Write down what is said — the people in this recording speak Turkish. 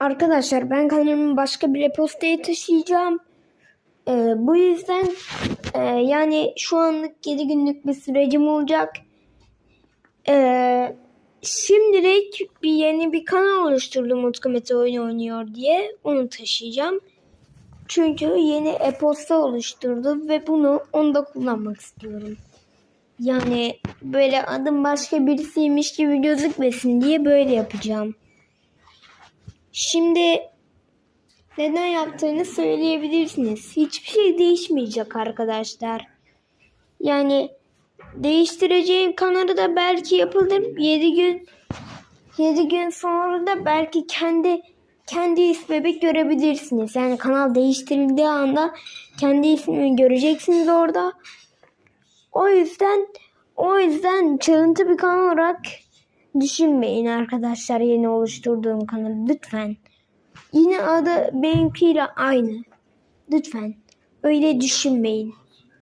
Arkadaşlar ben kanalımı başka bir e-postaya taşıyacağım. Ee, bu yüzden e, yani şu anlık 7 günlük bir sürecim olacak. Ee, şimdilik bir yeni bir kanal oluşturdum Utku Mete oynuyor diye. Onu taşıyacağım. Çünkü yeni e-posta oluşturdum ve bunu onda kullanmak istiyorum. Yani böyle adım başka birisiymiş gibi gözükmesin diye böyle yapacağım. Şimdi neden yaptığını söyleyebilirsiniz. Hiçbir şey değişmeyecek arkadaşlar. Yani değiştireceğim kanalı da belki yapılır 7 gün 7 gün sonra da belki kendi kendi ismimi görebilirsiniz. Yani kanal değiştirildiği anda kendi ismimi göreceksiniz orada. O yüzden o yüzden çalıntı bir kanal olarak düşünmeyin arkadaşlar yeni oluşturduğum kanalı lütfen. Yine adı benimkiyle aynı. Lütfen öyle düşünmeyin.